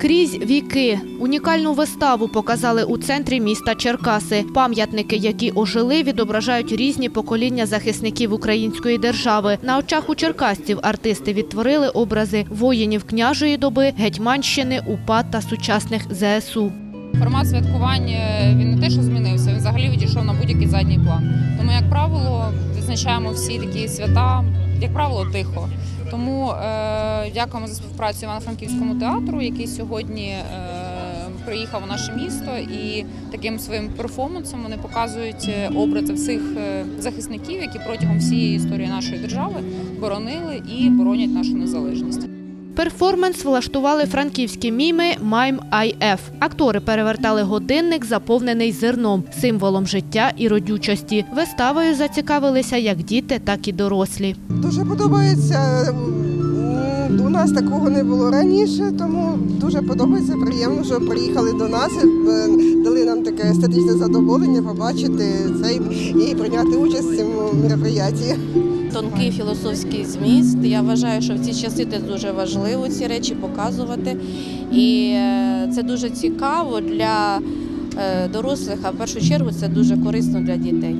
Крізь віки унікальну виставу показали у центрі міста Черкаси. Пам'ятники, які ожили, відображають різні покоління захисників української держави. На очах у черкасців артисти відтворили образи воїнів княжої доби, гетьманщини, УПА та сучасних ЗСУ. Формат святкувань е, він не те, що змінився, він взагалі відійшов на будь-який задній план. Тому, як правило, відзначаємо всі такі свята, як правило, тихо. Тому е, дякуємо за співпрацю Івано-Франківському театру, який сьогодні е, приїхав у наше місто, і таким своїм перформансом вони показують е, образи всіх е, захисників, які протягом всієї історії нашої держави боронили і боронять нашу незалежність. Перформанс влаштували франківські міми Майм IF. Актори перевертали годинник, заповнений зерном, символом життя і родючості. Виставою зацікавилися як діти, так і дорослі. Дуже подобається. У нас такого не було раніше, тому дуже подобається. Приємно, що приїхали до нас, е, дали нам таке естетичне задоволення побачити це і прийняти участь в цьому мероприятті. Тонкий філософський зміст. Я вважаю, що в ці часи це дуже важливо ці речі показувати. І е, це дуже цікаво для е, дорослих, а в першу чергу це дуже корисно для дітей.